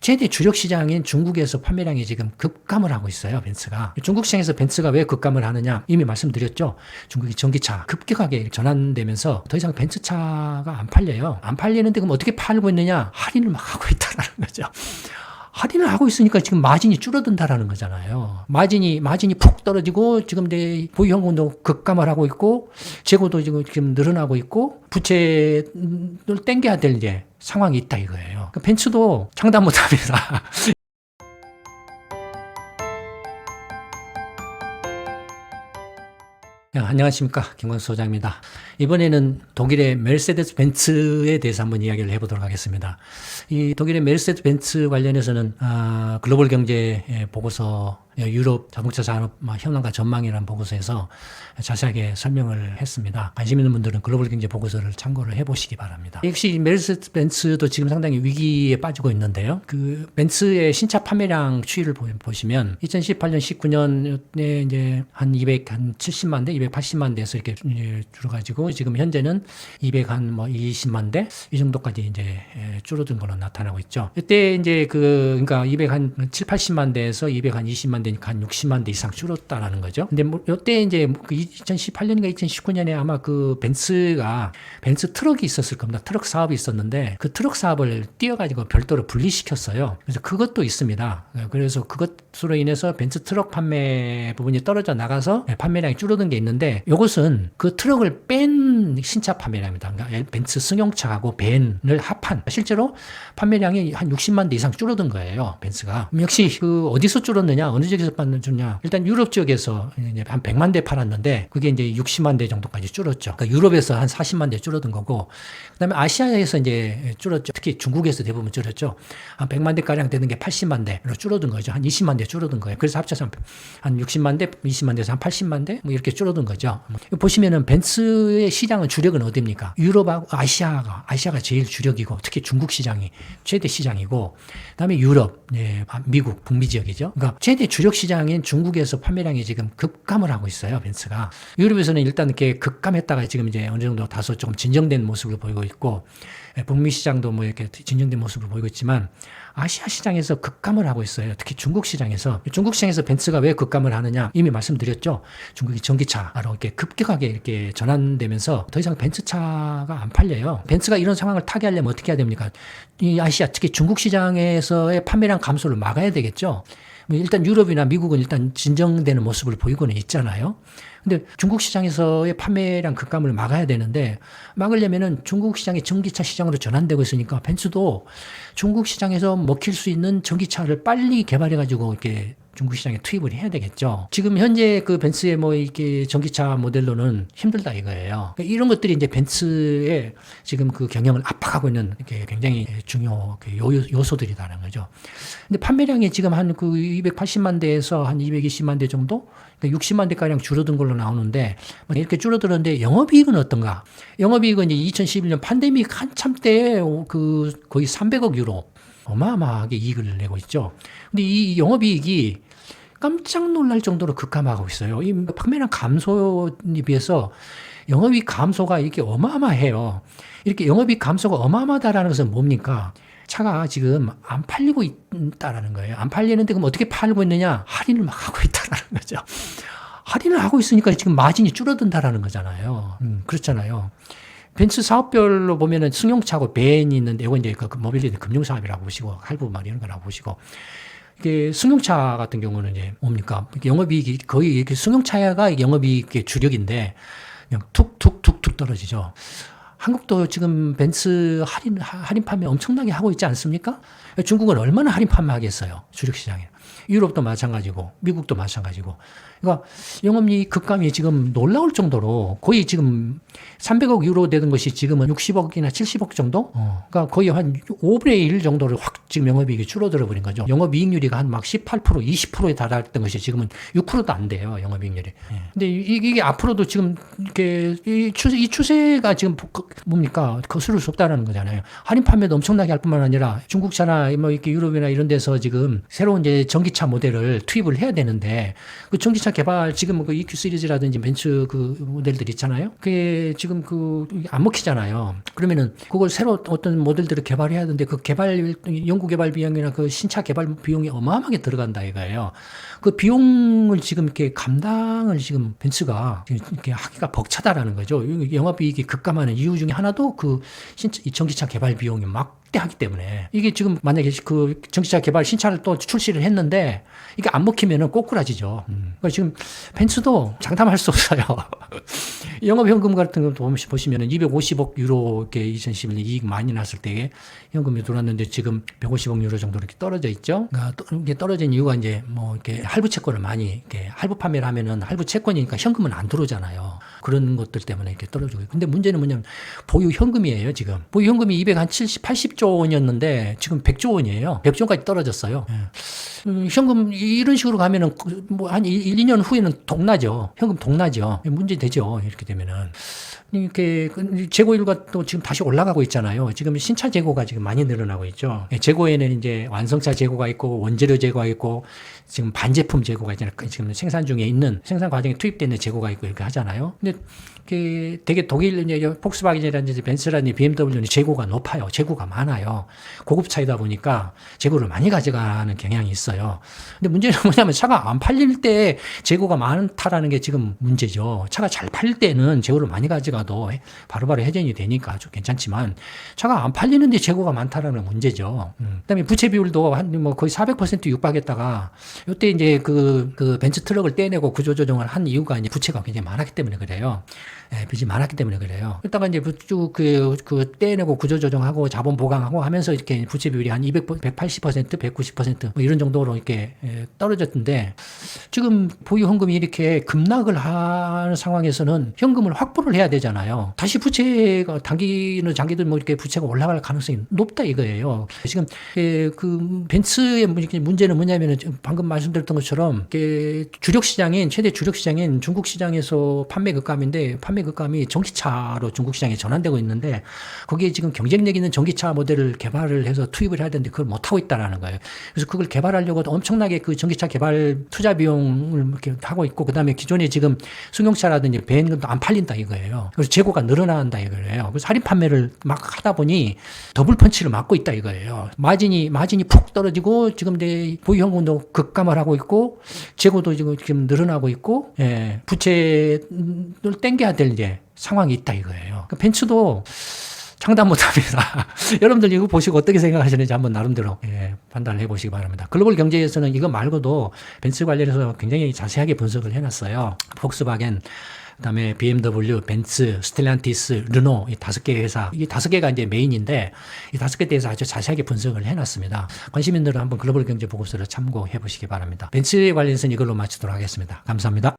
최대 주력 시장인 중국에서 판매량이 지금 급감을 하고 있어요, 벤츠가. 중국 시장에서 벤츠가 왜 급감을 하느냐? 이미 말씀드렸죠. 중국이 전기차 급격하게 전환되면서 더 이상 벤츠 차가 안 팔려요. 안 팔리는데 그럼 어떻게 팔고 있느냐? 할인을 막 하고 있다라는 거죠. 할인을 하고 있으니까 지금 마진이 줄어든다라는 거잖아요. 마진이 마진이 푹 떨어지고 지금 내 보유 현금도 급감을 하고 있고 재고도 지금 지금 늘어나고 있고 부채를 땡겨야 될 이제 상황이 있다 이거예요. 그 벤츠도 장담 못합니다. 안녕하십니까 김광수 소장입니다. 이번에는 독일의 메르세데스 벤츠에 대해서 한번 이야기를 해보도록 하겠습니다. 이 독일의 메르세데스 벤츠 관련해서는 아, 글로벌 경제 보고서 유럽 자동차 산업 현황과 전망이라는 보고서에서 자세하게 설명을 했습니다. 관심 있는 분들은 글로벌 경제 보고서를 참고를 해보시기 바랍니다. 역시 메르세데스 벤츠도 지금 상당히 위기에 빠지고 있는데요. 그 벤츠의 신차 판매량 추이를 보- 보시면 2018년, 19년에 이제 한 270만 대, 280만 대에서 이렇게 줄어가지고 지금 현재는 200 한 뭐 20만 대 이 정도까지 이제 에, 줄어든 걸로 나타나고 있죠. 이때 이제 그 그러니까 200 한 7, 80만 대에서 200 한 20만 대 니까 한 60만 대 이상 줄었다라는 거죠. 근데 뭐 이때 이제 그 2018년인가 2019년에 아마 그 벤츠가 벤츠 트럭이 있었을 겁니다. 트럭 사업이 있었는데 그 트럭 사업을 띄어가지고 별도로 분리시켰어요. 그래서 그것도 있습니다. 그래서 그것으로 인해서 벤츠 트럭 판매 부분이 떨어져 나가서 판매량이 줄어든 게 있는데 이것은 그 트럭을 뺀 신차 판매량입니다. 그러니까 벤츠 승용차하고 벤을 합한 실제로 판매량이 한 60만 대 이상 줄어든 거예요. 벤츠가. 역시 그 어디서 줄었느냐? 어느 지역 에서 받느냐? 일단 유럽 지역에서 한 100만 대 팔았는데 그게 이제 60만 대 정도까지 줄었죠. 그러니까 유럽에서 한 40만 대 줄어든 거고 그다음에 아시아에서 이제 줄었죠. 특히 중국에서 대부분 줄었죠. 한 100만 대 가량 되는 게 80만 대로 줄어든 거죠. 한 20만 대 줄어든 거예요. 그래서 합쳐서 한- 한 60만 대, 20만 대에서 한 80만 대 뭐 이렇게 줄어든 거죠. 보시면은 벤츠의 시장은 주력은 어디입니까? 유럽하고 아시아가 아시아가 제일 주력이고 특히 중국 시장이 최대 시장이고 그다음에 유럽, 예, 미국, 북미 지역이죠. 그러니까 최대 주력 시장인 중국에서 판매량이 지금 급감을 하고 있어요. 벤츠가 유럽에서는 일단 이렇게 급감했다가 지금 이제 어느 정도 다소 조금 진정된 모습을 보이고 있고 예, 북미 시장도 뭐 이렇게 진정된 모습을 보이고 있지만 아시아 시장에서 급감을 하고 있어요. 특히 중국 시장에서 중국 시장에서 벤츠가 왜 급감을 하느냐 이미 말씀드렸죠. 중국이 전기차로 이렇게 급격하게 이렇게 전환되면서 더 이상 벤츠 차가 안 팔려요. 벤츠가 이런 상황을 타게 하려면 어떻게 해야 됩니까? 이 아시아 특히 중국 시장에서의 판매량 감소를 막아야 되겠죠. 뭐 일단 유럽이나 미국은 일단 진정되는 모습을 보이고는 있잖아요. 근데 중국 시장에서의 판매량 급감을 막아야 되는데 막으려면은 중국 시장이 전기차 시장으로 전환되고 있으니까 벤츠도 중국 시장에서 먹힐 수 있는 전기차를 빨리 개발해 가지고 이렇게 중국 시장에 투입을 해야 되겠죠. 지금 현재 그 벤츠의 뭐 이렇게 전기차 모델로는 힘들다 이거예요. 그러니까 이런 것들이 이제 벤츠의 지금 그 경영을 압박하고 있는 이렇게 굉장히 중요 그 요, 요소들이다라는 거죠. 근데 판매량이 지금 한 그 280만 대에서 한 220만 대 정도? 그러니까 60만 대가량 줄어든 걸로 나오는데 뭐 이렇게 줄어들었는데 영업이익은 어떤가? 영업이익은 이제 2011년 팬데믹 한참 때 그 거의 300억 유로 어마어마하게 이익을 내고 있죠. 근데 이 영업이익이 깜짝 놀랄 정도로 급감하고 있어요. 이 판매량 감소에 비해서 영업이익 감소가 이렇게 어마어마해요. 이렇게 영업이익 감소가 어마어마하다라는 것은 뭡니까? 차가 지금 안 팔리고 있다라는 거예요. 안 팔리는데 그럼 어떻게 팔고 있느냐? 할인을 막 하고 있다라는 거죠. 할인을 하고 있으니까 지금 마진이 줄어든다라는 거잖아요. 음, 그렇잖아요. 벤츠 사업별로 보면은 승용차고 벤이 있는데 이건 이제 그 모빌리티 금융 사업이라고 보시고 할부 말 이런 거라고 보시고 이게 승용차 같은 경우는 이제 뭡니까 영업이익이 거의 이렇게 승용차가 영업이익의 주력인데 그냥 툭툭툭툭 떨어지죠. 한국도 지금 벤츠 할인 할인 판매 엄청나게 하고 있지 않습니까? 중국은 얼마나 할인 판매하겠어요 주력 시장에. 유럽도 마찬가지고 미국도 마찬가지고. 그러니까 영업이익 급감이 지금 놀라울 정도로 거의 지금 300억 유로 되는 것이 지금은 60억이나 70억 정도? 어. 그러니까 거의 한 5분의 1 정도를 확 지금 영업이익이 줄어들어 버린 거죠. 영업이익률이 한 막 18% 20%에 달했던 것이 지금은 6%도 안 돼요. 영업이익률이. 예. 근데 이- 이게 앞으로도 지금 이렇게 이 추세, 이 추세가 지금 그- 뭡니까? 거스를 수 없다라는 거잖아요. 할인 판매도 엄청나게 할 뿐만 아니라 중국차나 뭐 이렇게 유럽이나 이런 데서 지금 새로운 이제 전 전기차 모델을 투입을 해야 되는데 그 전기차 개발 지금 그 EQ 시리즈라든지 벤츠 그 모델들 있잖아요. 그게 지금 그 안 먹히잖아요. 그러면은 그걸 새로 어떤 모델들을 개발해야 되는데 그 개발 연구 개발 비용이나 그 신차 개발 비용이 어마어마하게 들어간다 이거예요. 그 비용을 지금 이렇게 감당을 지금 벤츠가 이렇게 하기가 벅차다라는 거죠. 영업이익이 급감하는 이유 중에 하나도 그 신차, 이 전기차 개발 비용이 막 대하기 때문에 이게 지금 만약에 그 전기차 개발 신차를 또 출시를 했는데 이게 안 먹히면은 꼬꾸라지죠. 그러니까 지금 벤츠도 장담할 수 없어요. 영업 현금 같은 거 보시- 보시면은 250억 유로 이렇게 2011년 이익 많이 났을 때 현금이 들어왔는데 지금 150억 유로 정도 이렇게 떨어져 있죠. 그러니까 떨어진 이유가 이제 뭐 이렇게 할부 채권을 많이 이렇게 할부 판매를 하면은 할부 채권이니까 현금은 안 들어오잖아요. 그런 것들 때문에 이렇게 떨어지고. 근데 문제는 뭐냐면 보유 현금이에요, 지금. 보유 현금이 270, 80조 원이었는데 지금 100조 원이에요. 100조 원까지 떨어졌어요. 예. 음, 현금 이런 식으로 가면은 뭐한 1, 2년 후에는 동나죠. 현금 동나죠. 문제 되죠. 이렇게 되면은. 이렇게 그 재고율과 또 지금 다시 올라가고 있잖아요. 지금 신차 재고가 지금 많이 늘어나고 있죠. 예, 재고에는 이제 완성차 재고가 있고 원재료 재고가 있고 지금 반제품 재고가 있잖아요. 그 지금 생산 중에 있는 생산 과정에 투입되는 재고가 있고 이렇게 하잖아요. 근데 이게 되게 독일 이제 폭스바겐이라든지 벤츠라든지 BMW는 재고가 높아요. 재고가 많아요. 고급차이다 보니까 재고를 많이 가져가는 경향이 있어요. 근데 문제는 뭐냐면 차가 안 팔릴 때 재고가 많다라는 게 지금 문제죠. 차가 잘 팔릴 때는 재고를 많이 가져가도 바로바로 회전이 되니까 좀 괜찮지만 차가 안 팔리는데 재고가 많다라는 문제죠. 음. 그다음에 부채 비율도 한 뭐 거의 400% 육박했다가 이때 이제 그, 그 벤츠 트럭을 떼내고 구조조정을 한 이유가 이제 부채가 굉장히 많았기 때문에 그래요. 예, 빚이 많았기 때문에 그래요. 그러다가 이제 쭉 그, 그 떼내고 구조조정하고 자본 보강하고 하면서 이렇게 부채 비율이 한 200, 180%, 190%뭐 이런 정도로 이렇게 예, 떨어졌는데 지금 보유 현금이 이렇게 급락을 하는 상황에서는 현금을 확보를 해야 되잖아요. 다시 부채가 단기는 장기든 뭐 이렇게 부채가 올라갈 가능성이 높다 이거예요. 지금 예, 그 벤츠의 문제는 뭐냐면은 방금 말씀드렸던 것처럼 주력 시장인 최대 주력 시장인 중국 시장에서 판매 급감인데 판매 급감이 전기차로 중국 시장에 전환되고 있는데 거기에 지금 경쟁력 있는 전기차 모델을 개발을 해서 투입을 해야 되는데 그걸 못 하고 있다라는 거예요. 그래서 그걸 개발하려고 엄청나게 그 전기차 개발 투자 비용을 이렇게 하고 있고 그다음에 기존에 지금 승용차라든지 벤도 안 팔린다 이거예요. 그래서 재고가 늘어난다 이거예요. 그래서 할인 판매를 막 하다 보니 더블 펀치를 맞고 있다 이거예요. 마진이 마진이 푹 떨어지고 지금 이제 보유 현금도 급감을 하고 있고 재고도 지금 늘어나고 있고 예, 부채를 땡겨야 될 이제 상황이 있다 이거예요. 그 벤츠도 장담 못합니다. 여러분들 이거 보시고 어떻게 생각하시는지 한번 나름대로 예, 판단을 해보시기 바랍니다. 글로벌 경제에서는 이거 말고도 벤츠 관련해서 굉장히 자세하게 분석을 해놨어요. 폭스바겐, 그다음에 BMW, 벤츠, 스텔란티스, 르노 이 다섯 개 회사 이 다섯 개가 이제 메인인데 이 다섯 개 대해서 아주 자세하게 분석을 해놨습니다. 관심 있는 분들은 한번 글로벌 경제 보고서를 참고해 보시기 바랍니다. 벤츠에 관련해서는 이걸로 마치도록 하겠습니다. 감사합니다.